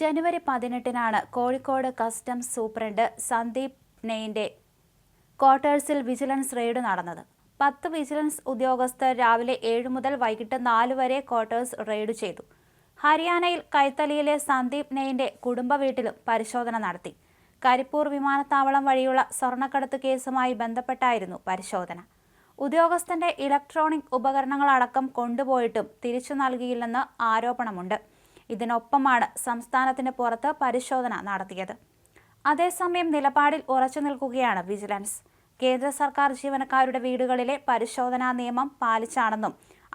ജനുവരി പതിനെട്ടിനാണ് Kozhikode customs superintendent Sandeep നെയിന്റെ ക്വാർട്ടേഴ്സിൽ വിജിലൻസ് റെയ്ഡ് നടന്നത്. പത്ത് വിജിലൻസ് ഉദ്യോഗസ്ഥർ രാവിലെ ഏഴ് മുതൽ വൈകിട്ട് നാല് വരെ ക്വാർട്ടേഴ്സ് റെയ്ഡ് ചെയ്തു. ഹരിയാനയിൽ കൈത്തലിയിലെ സന്ദീപ് നെയിന്റെ കുടുംബ വീട്ടിലും പരിശോധന നടത്തി. കരിപ്പൂർ വിമാനത്താവളം വഴിയുള്ള സ്വർണക്കടത്ത് കേസുമായി ബന്ധപ്പെട്ടായിരുന്നു പരിശോധന. ഉദ്യോഗസ്ഥന്റെ ഇലക്ട്രോണിക് ഉപകരണങ്ങളടക്കം കൊണ്ടുപോയിട്ടും തിരിച്ചു നൽകിയില്ലെന്ന് ആരോപണമുണ്ട്. ഇതിനൊപ്പമാണ് സംസ്ഥാനത്തിന് പുറത്ത് പരിശോധന നടത്തിയത്. അതേസമയം നിലപാടിൽ ഉറച്ചു നിൽക്കുകയാണ് വിജിലൻസ്. കേന്ദ്ര സർക്കാർ ജീവനക്കാരുടെ വീടുകളിലെ പരിശോധനാ നിയമം പാലിച്ചാണെന്നും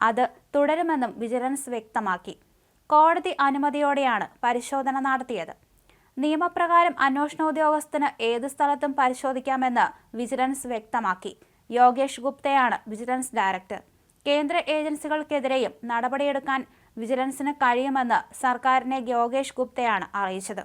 അത് തുടരുമെന്നും വിജിലൻസ് വ്യക്തമാക്കി. കോടതി അനുമതിയോടെയാണ് പരിശോധന നടത്തിയത്. നിയമപ്രകാരം അന്വേഷണ ഉദ്യോഗസ്ഥന് ഏത് സ്ഥലത്തും പരിശോധിക്കാമെന്ന് വിജിലൻസ് വ്യക്തമാക്കി. യോഗേഷ് ഗുപ്തയാണ് വിജിലൻസ് ഡയറക്ടർ. കേന്ദ്ര ഏജൻസികൾക്കെതിരെയും നടപടിയെടുക്കാൻ വിജിലൻസിന് കഴിയുമെന്ന് സർക്കാരിനെ യോഗേഷ് ഗുപ്തയാണ് അറിയിച്ചത്.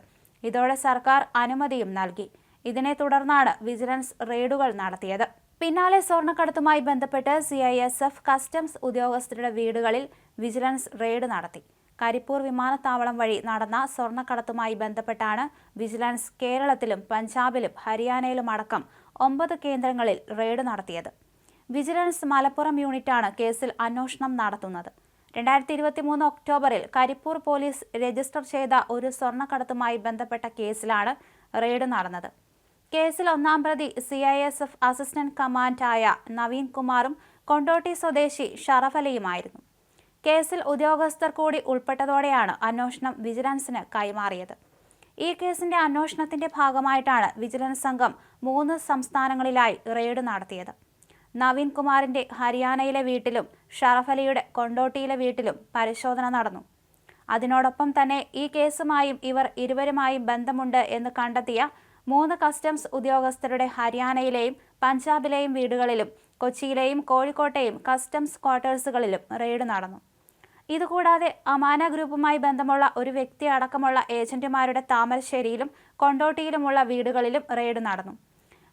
ഇതോടെ സർക്കാർ അനുമതിയും നൽകി. ഇതിനെ തുടർന്നാണ് വിജിലൻസ് റെയ്ഡുകൾ നടത്തിയത്. പിന്നാലെ സ്വർണക്കടത്തുമായി ബന്ധപ്പെട്ട് C I S F customs ഉദ്യോഗസ്ഥരുടെ വീടുകളിൽ വിജിലൻസ് റെയ്ഡ് നടത്തി. കരിപ്പൂർ വിമാനത്താവളം വഴി നടന്ന സ്വർണക്കടത്തുമായി ബന്ധപ്പെട്ടാണ് വിജിലൻസ് കേരളത്തിലും പഞ്ചാബിലും ഹരിയാനയിലും അടക്കം ഒമ്പത് കേന്ദ്രങ്ങളിൽ റെയ്ഡ് നടത്തിയത്. വിജിലൻസ് മലപ്പുറം യൂണിറ്റാണ് കേസിൽ അന്വേഷണം നടത്തുന്നത്. രണ്ടായിരത്തി ഇരുപത്തി മൂന്ന് ഒക്ടോബറിൽ കരിപ്പൂർ പോലീസ് രജിസ്റ്റർ ചെയ്ത ഒരു സ്വർണക്കടത്തുമായി ബന്ധപ്പെട്ട കേസിലാണ് റെയ്ഡ് നടന്നത്. കേസിൽ ഒന്നാം പ്രതി C I S F assistant കമാൻഡായ Naveen കുമാറും കൊണ്ടോട്ടി സ്വദേശി ഷറഫ് അലിയുമായിരുന്നു. കേസിൽ ഉദ്യോഗസ്ഥർ കൂടി ഉൾപ്പെട്ടതോടെയാണ് അന്വേഷണം വിജിലൻസിന് കൈമാറിയത്. ഈ കേസിന്റെ അന്വേഷണത്തിന്റെ ഭാഗമായിട്ടാണ് വിജിലൻസ് സംഘം മൂന്ന് സംസ്ഥാനങ്ങളിലായി റെയ്ഡ് നടത്തിയത്. നവീൻ കുമാറിന്റെ ഹരിയാനയിലെ വീട്ടിലും ഷറഫ് അലിയുടെ കൊണ്ടോട്ടിയിലെ വീട്ടിലും പരിശോധന നടന്നു. അതിനോടൊപ്പം തന്നെ ഈ കേസുമായും ഇവർ ഇരുവരുമായും ബന്ധമുണ്ട് എന്ന് കണ്ടെത്തിയ മൂന്ന് കസ്റ്റംസ് ഉദ്യോഗസ്ഥരുടെ ഹരിയാനയിലെയും പഞ്ചാബിലെയും വീടുകളിലും കൊച്ചിയിലെയും കോഴിക്കോട്ടെയും കസ്റ്റംസ് ക്വാർട്ടേഴ്സുകളിലും റെയ്ഡ് നടന്നു. ഇതുകൂടാതെ അമാന ഗ്രൂപ്പുമായി ബന്ധമുള്ള ഒരു വ്യക്തി അടക്കമുള്ള ഏജന്റുമാരുടെ താമരശ്ശേരിയിലും കൊണ്ടോട്ടിയിലുമുള്ള വീടുകളിലും റെയ്ഡ് നടന്നു.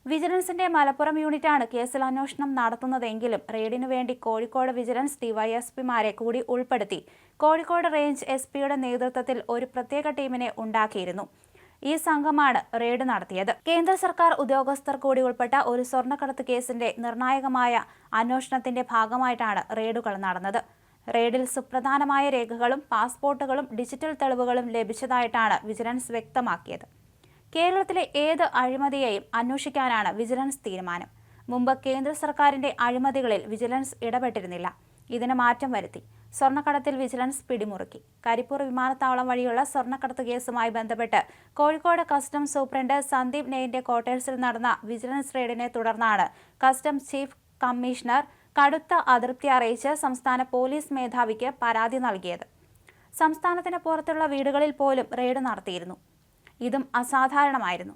വിജിലൻസിന്റെ മലപ്പുറം യൂണിറ്റാണ് കേസിൽ അന്വേഷണം നടത്തുന്നതെങ്കിലും റെയ്ഡിനു വേണ്ടി കോഴിക്കോട് വിജിലൻസ് ഡിവൈഎസ്പിമാരെ കൂടി ഉൾപ്പെടുത്തി. കോഴിക്കോട് റേഞ്ച് എസ് പിയുടെ നേതൃത്വത്തിൽ ഒരു പ്രത്യേക ടീമിനെ ഉണ്ടാക്കിയിരുന്നു. ഈ സംഘമാണ് റെയ്ഡ് നടത്തിയത്. കേന്ദ്ര സർക്കാർ ഉദ്യോഗസ്ഥർ കൂടി ഉൾപ്പെട്ട ഒരു സ്വർണക്കടത്ത് കേസിന്റെ നിർണായകമായ അന്വേഷണത്തിന്റെ ഭാഗമായിട്ടാണ് റെയ്ഡുകൾ നടന്നത്. റെയ്ഡിൽ സുപ്രധാനമായ രേഖകളും പാസ്പോർട്ടുകളും ഡിജിറ്റൽ തെളിവുകളും ലഭിച്ചതായിട്ടാണ് വിജിലൻസ് വ്യക്തമാക്കിയത്. കേരളത്തിലെ ഏത് അഴിമതിയെയും അന്വേഷിക്കാനാണ് വിജിലൻസ് തീരുമാനം. മുമ്പ് കേന്ദ്ര സർക്കാരിന്റെ അഴിമതികളിൽ വിജിലൻസ് ഇടപെട്ടിരുന്നില്ല. ഇതിന് മാറ്റം വരുത്തി. സ്വർണക്കടത്തിൽ വിജിലൻസ് പിടിമുറുക്കി. കരിപ്പൂർ വിമാനത്താവളം വഴിയുള്ള സ്വർണക്കടത്ത് കേസുമായി ബന്ധപ്പെട്ട് കോഴിക്കോട് കസ്റ്റംസ് സൂപ്രണ്ട് സന്ദീപ് നെയ്ന്റെ ക്വാർട്ടേഴ്സിൽ നടന്ന വിജിലൻസ് റെയ്ഡിനെ തുടർന്നാണ് കസ്റ്റംസ് ചീഫ് കമ്മീഷണർ കടുത്ത അതൃപ്തി അറിയിച്ച് സംസ്ഥാന പോലീസ് മേധാവിക്ക് പരാതി നൽകിയത്. സംസ്ഥാനത്തിന് പുറത്തുള്ള വീടുകളിൽ പോലും റെയ്ഡ് നടത്തിയിരുന്നു. ഇതും അസാധാരണമായിരുന്നു